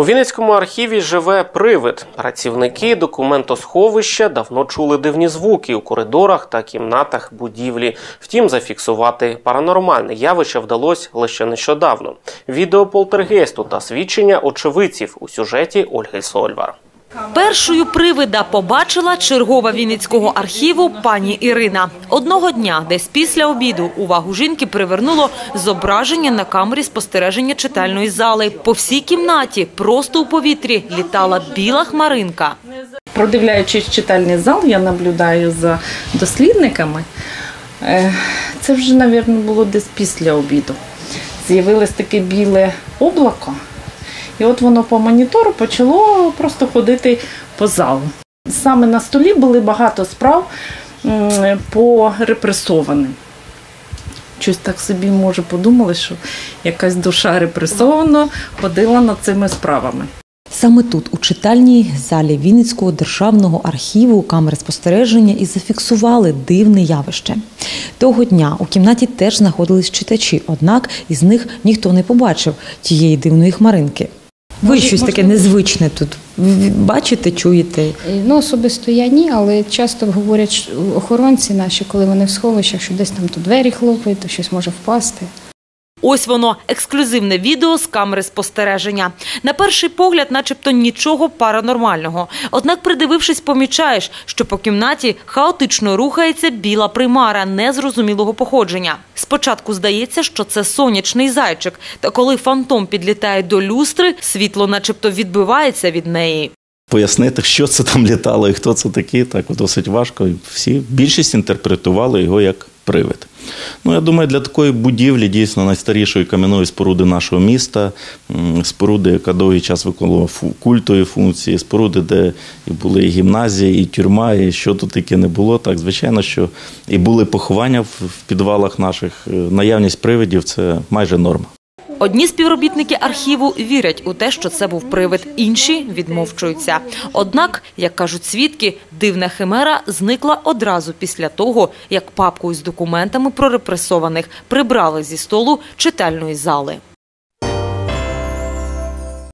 У Вінницькому архіві живе привид. Працівники документосховища давно чули дивні звуки у коридорах та кімнатах будівлі. Втім, зафіксувати паранормальне явище вдалося лише нещодавно. Відео полтергейсту та свідчення очевидців у сюжеті Ольги Сольвар. Першою привида побачила чергова Вінницького архіву пані Ірина. Одного дня, десь після обіду, увагу жінки привернуло зображення на камері спостереження читальної зали. По всій кімнаті, просто у повітрі, літала біла хмаринка. Продивляючись читальний зал, я наблюдаю за дослідниками. Е, Це вже, мабуть, було десь після обіду. З'явилось таке біле облако, і от воно по монітору почало просто ходити по залу. Саме на столі були багато справ по репресованим. Щось так собі, може, подумали, що якась душа репресована ходила над цими справами. Саме тут, у читальній залі Вінницького державного архіву камери спостереження і зафіксували дивне явище. Того дня у кімнаті теж знаходились читачі, однак із них ніхто не побачив тієї дивної хмаринки. Ви Може, щось таке можливо. незвичне тут бачите, чуєте? Е, Ну, особисто я ні, але часто говорять що охоронці наші, коли вони в сховищах, що десь там то двері хлопають, то щось може впасти. Ось воно ексклюзивне відео з камери спостереження. На перший погляд, начебто, нічого паранормального. Однак, придивившись, помічаєш, що по кімнаті хаотично рухається біла примара незрозумілого походження. Спочатку здається, що це сонячний зайчик, та коли фантом підлітає до люстри, світло, начебто, відбивається від неї. Пояснити, що це там літало і хто це такий, так досить важко. Всі більшість інтерпретували його як привид. Ну, я думаю, для такої будівлі дійсно найстарішої кам'яної споруди нашого міста, споруди, яка довгий час виконувала культові функції, споруди, де і були і гімназії, і тюрма, і що тут таке не було. Так, звичайно, що і були поховання в в підвалах наших. Е, Наявність привидів це майже норма. Одні співробітники архіву вірять у те, що це був привид, інші відмовчуються. Однак, як кажуть свідки, дивна химера зникла одразу після того, як папку із документами про репресованих прибрали зі столу читальної зали.